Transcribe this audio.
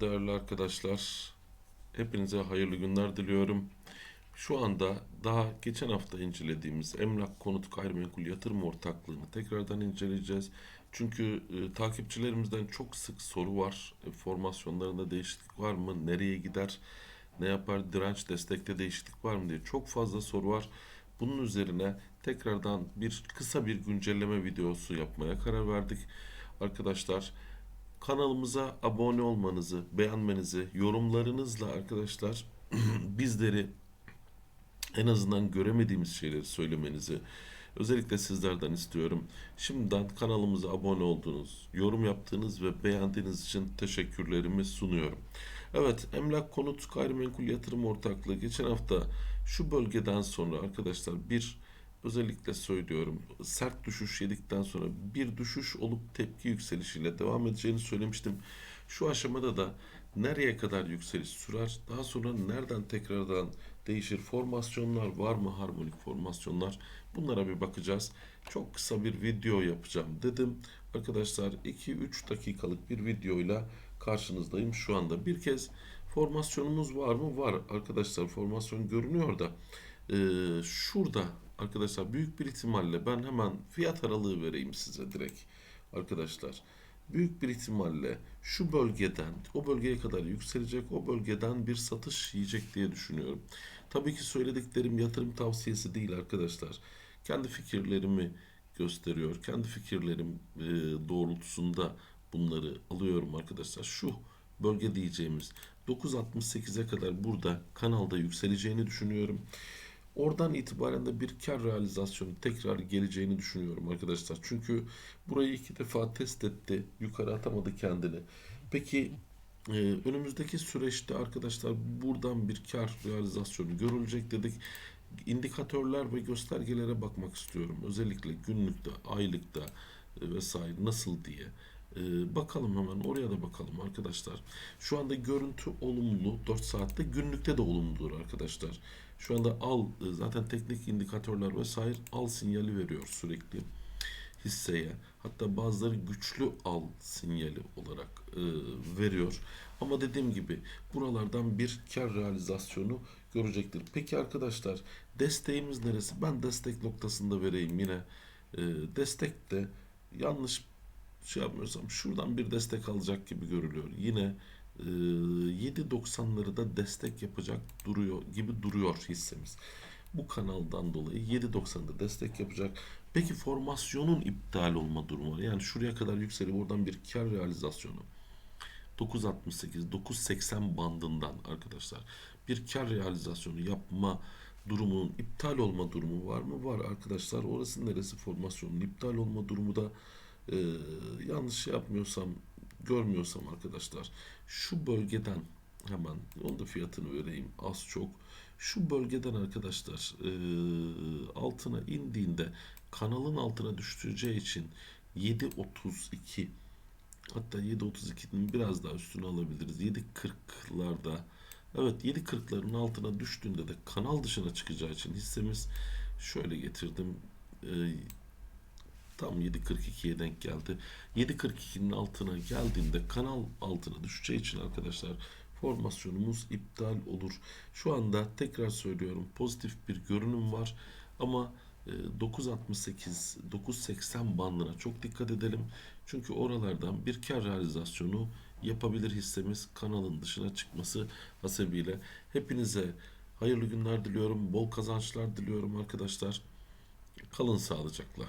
Değerli arkadaşlar. Hepinize hayırlı günler diliyorum. Şu anda daha geçen hafta incelediğimiz emlak konut gayrimenkul yatırım ortaklığını tekrardan inceleyeceğiz. Çünkü e, takipçilerimizden çok sık soru var. E, formasyonlarında değişiklik var mı? Nereye gider? Ne yapar? Direnç destekte değişiklik var mı diye çok fazla soru var. Bunun üzerine tekrardan bir kısa bir güncelleme videosu yapmaya karar verdik. Arkadaşlar Kanalımıza abone olmanızı, beğenmenizi, yorumlarınızla arkadaşlar bizleri en azından göremediğimiz şeyleri söylemenizi özellikle sizlerden istiyorum. Şimdiden kanalımıza abone olduğunuz, yorum yaptığınız ve beğendiğiniz için teşekkürlerimi sunuyorum. Evet, emlak konut gayrimenkul yatırım ortaklığı geçen hafta şu bölgeden sonra arkadaşlar bir özellikle söylüyorum sert düşüş yedikten sonra bir düşüş olup tepki yükselişiyle devam edeceğini söylemiştim. Şu aşamada da nereye kadar yükseliş sürer? Daha sonra nereden tekrardan değişir? Formasyonlar var mı? Harmonik formasyonlar. Bunlara bir bakacağız. Çok kısa bir video yapacağım dedim. Arkadaşlar 2-3 dakikalık bir videoyla karşınızdayım şu anda. Bir kez formasyonumuz var mı? Var arkadaşlar. Formasyon görünüyor da ee, şurada arkadaşlar büyük bir ihtimalle ben hemen fiyat aralığı vereyim size direkt arkadaşlar. Büyük bir ihtimalle şu bölgeden o bölgeye kadar yükselecek o bölgeden bir satış yiyecek diye düşünüyorum. Tabii ki söylediklerim yatırım tavsiyesi değil arkadaşlar. Kendi fikirlerimi gösteriyor. Kendi fikirlerim e, doğrultusunda bunları alıyorum arkadaşlar. Şu bölge diyeceğimiz 9.68'e kadar burada kanalda yükseleceğini düşünüyorum. Oradan itibaren de bir kar realizasyonu tekrar geleceğini düşünüyorum arkadaşlar. Çünkü burayı iki defa test etti. Yukarı atamadı kendini. Peki e, önümüzdeki süreçte arkadaşlar buradan bir kar realizasyonu görülecek dedik. İndikatörler ve göstergelere bakmak istiyorum. Özellikle günlükte, aylıkta e, vesaire nasıl diye. E, bakalım hemen oraya da bakalım arkadaşlar. Şu anda görüntü olumlu 4 saatte günlükte de olumludur arkadaşlar. Şu anda al e, zaten teknik indikatörler vesaire al sinyali veriyor sürekli hisseye. Hatta bazıları güçlü al sinyali olarak e, veriyor. Ama dediğim gibi buralardan bir kar realizasyonu görecektir. Peki arkadaşlar desteğimiz neresi? Ben destek noktasında vereyim yine. E, destek de yanlış şey yapmıyorsam şuradan bir destek alacak gibi görülüyor. Yine e, 7.90'ları da destek yapacak duruyor gibi duruyor hissemiz. Bu kanaldan dolayı 7.90'da destek yapacak. Peki formasyonun iptal olma durumu var. Yani şuraya kadar yükselip oradan bir kar realizasyonu. 9.68, 9.80 bandından arkadaşlar bir kar realizasyonu yapma durumunun iptal olma durumu var mı? Var arkadaşlar. Orası neresi formasyonun iptal olma durumu da e, yanlış şey yapmıyorsam görmüyorsam arkadaşlar şu bölgeden hemen onun da fiyatını vereyim az çok. Şu bölgeden arkadaşlar e, altına indiğinde kanalın altına düştüreceği için 7.32 hatta 7.32'nin biraz daha üstüne alabiliriz. 7.40'larda evet 7.40'ların altına düştüğünde de kanal dışına çıkacağı için hissemiz şöyle getirdim. E, Tam 7.42'ye denk geldi. 7.42'nin altına geldiğinde kanal altına düşeceği için arkadaşlar formasyonumuz iptal olur. Şu anda tekrar söylüyorum pozitif bir görünüm var ama 9.68 e, 9.80 bandına çok dikkat edelim. Çünkü oralardan bir kar realizasyonu yapabilir hissemiz kanalın dışına çıkması hasebiyle. Hepinize hayırlı günler diliyorum. Bol kazançlar diliyorum arkadaşlar. Kalın sağlıcakla.